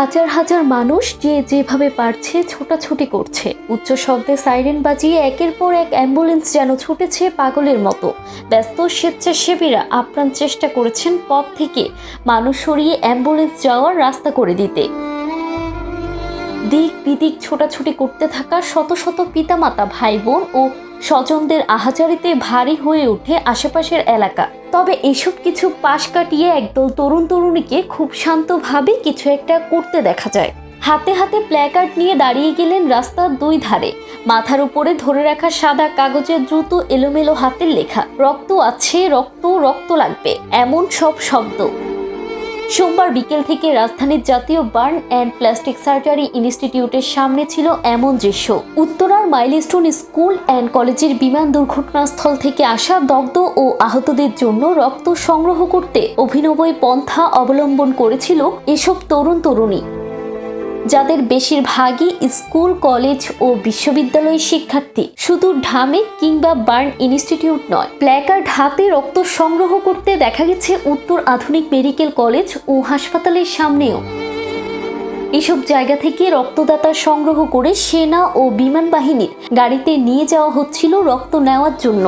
হাজার হাজার মানুষ যে যেভাবে পারছে ছোটাছুটি করছে। উচ্চ শব্দে সাইরেন বাজিয়ে একের পর এক অ্যাম্বুলেন্স যেন ছুটেছে পাগলের মতো। ব্যস্ত স্বেচ্ছাসেবীরা আপ্রাণ চেষ্টা করেছেন পথ থেকে মানুষ সরিয়ে অ্যাম্বুলেন্স যাওয়ার রাস্তা করে দিতে। দিক বিদিক ছোটাছুটি করতে থাকা শত শত পিতামাতা ভাই বোন ও স্বজনদের আহাজারিতে ভারী হয়ে ওঠে আশেপাশের এলাকা। তবে এসব কিছু পাশ কাটিয়ে একদল তরুণ তরুণীকে খুব শান্তভাবে কিছু একটা করতে দেখা যায়। হাতে হাতে প্ল্যাকার্ড নিয়ে দাঁড়িয়ে গেলেন রাস্তার দুই ধারে। মাথার উপরে ধরে রাখা সাদা কাগজে দ্রুত এলোমেলো হাতের লেখা, রক্ত আছে, রক্ত রক্ত লাগবে এমন সব শব্দ। সোমবার বিকেল থেকে রাজধানীর জাতীয় বার্ন অ্যান্ড প্লাস্টিক সার্জারি ইনস্টিটিউটের সামনে ছিল এমন দৃশ্য। উত্তরার মাইলস্টোন স্কুল অ্যান্ড কলেজের বিমান দুর্ঘটনাস্থল থেকে আসা দগ্ধ ও আহতদের জন্য রক্ত সংগ্রহ করতে অভিনবই পন্থা অবলম্বন করেছিল এসব তরুণ তরুণী। যাদের বেশিরভাগই স্কুল, কলেজ ও বিশ্ববিদ্যালয়ের শিক্ষার্থী। শুধু ঢামে কিংবা বার্ন ইনস্টিটিউট নয়, প্ল্যাকার্ড হাতে রক্ত সংগ্রহ করতে দেখা গেছে উত্তর আধুনিক মেডিকেল কলেজ ও হাসপাতালের সামনেও। এসব জায়গা থেকে রক্তদাতা সংগ্রহ করে সেনা ও বিমান বাহিনীর গাড়িতে নিয়ে যাওয়া হচ্ছিল রক্ত নেওয়ার জন্য।